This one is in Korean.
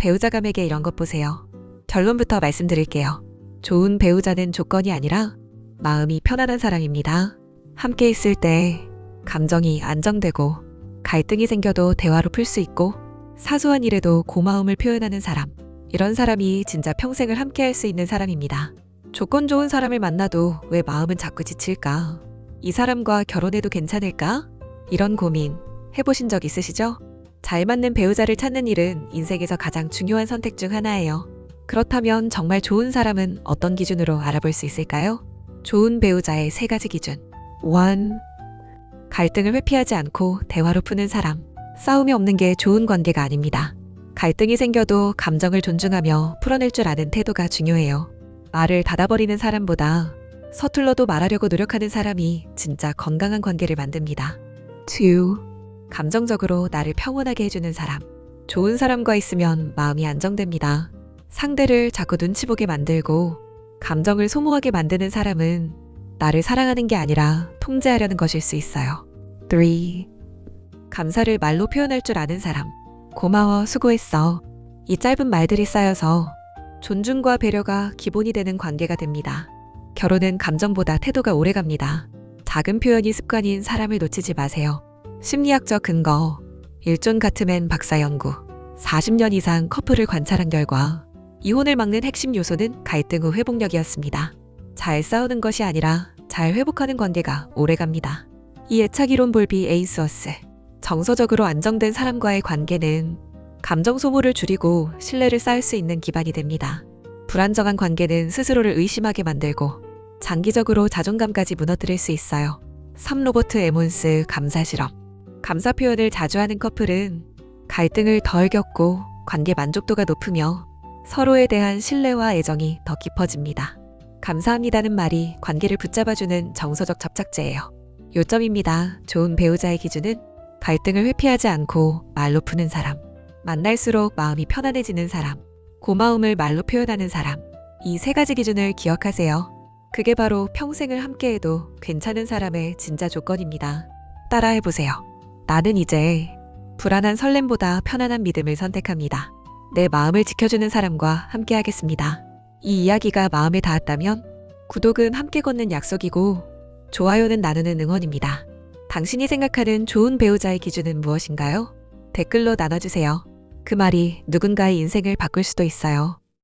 배우자감에게 이런 것 보세요. 결론부터 말씀드릴게요. 좋은 배우자는 조건이 아니라 마음이 편안한 사람입니다. 함께 있을 때 감정이 안정되고 갈등이 생겨도 대화로 풀 수 있고 사소한 일에도 고마움을 표현하는 사람. 이런 사람이 진짜 평생을 함께 할 수 있는 사람입니다. 조건 좋은 사람을 만나도 왜 마음은 자꾸 지칠까? 이 사람과 결혼해도 괜찮을까? 이런 고민 해보신 적 있으시죠? 잘 맞는 배우자를 찾는 일은 인생에서 가장 중요한 선택 중 하나예요. 그렇다면 정말 좋은 사람은 어떤 기준으로 알아볼 수 있을까요? 좋은 배우자의 세 가지 기준. 1. 갈등을 회피하지 않고 대화로 푸는 사람. 싸움이 없는 게 좋은 관계가 아닙니다. 갈등이 생겨도 감정을 존중하며 풀어낼 줄 아는 태도가 중요해요. 말을 닫아버리는 사람보다 서툴러도 말하려고 노력하는 사람이 진짜 건강한 관계를 만듭니다. 2. 감정적으로 나를 평온하게 해주는 사람. 좋은 사람과 있으면 마음이 안정됩니다. 상대를 자꾸 눈치 보게 만들고 감정을 소모하게 만드는 사람은 나를 사랑하는 게 아니라 통제하려는 것일 수 있어요. 3. 감사를 말로 표현할 줄 아는 사람. 고마워, 수고했어. 이 짧은 말들이 쌓여서 존중과 배려가 기본이 되는 관계가 됩니다. 결혼은 감정보다 태도가 오래 갑니다. 작은 표현이 습관인 사람을 놓치지 마세요. 심리학적 근거. 일존 가트맨 박사 연구. 40년 이상 커플을 관찰한 결과 이혼을 막는 핵심 요소는 갈등 후 회복력이었습니다. 잘 싸우는 것이 아니라 잘 회복하는 관계가 오래 갑니다. 이 애착이론 볼비 에이스워스. 정서적으로 안정된 사람과의 관계는 감정 소모를 줄이고 신뢰를 쌓을 수 있는 기반이 됩니다. 불안정한 관계는 스스로를 의심하게 만들고 장기적으로 자존감까지 무너뜨릴 수 있어요. 3 로버트 에몬스 감사 실험. 감사 표현을 자주 하는 커플은 갈등을 덜 겪고 관계 만족도가 높으며 서로에 대한 신뢰와 애정이 더 깊어집니다. 감사합니다는 말이 관계를 붙잡아주는 정서적 접착제예요. 요점입니다. 좋은 배우자의 기준은 갈등을 회피하지 않고 말로 푸는 사람, 만날수록 마음이 편안해지는 사람, 고마움을 말로 표현하는 사람. 이 세 가지 기준을 기억하세요. 그게 바로 평생을 함께해도 괜찮은 사람의 진짜 조건입니다. 따라해보세요. 나는 이제 불안한 설렘보다 편안한 믿음을 선택합니다. 내 마음을 지켜주는 사람과 함께 하겠습니다. 이 이야기가 마음에 닿았다면 구독은 함께 걷는 약속이고 좋아요는 나누는 응원입니다. 당신이 생각하는 좋은 배우자의 기준은 무엇인가요? 댓글로 나눠주세요. 그 말이 누군가의 인생을 바꿀 수도 있어요.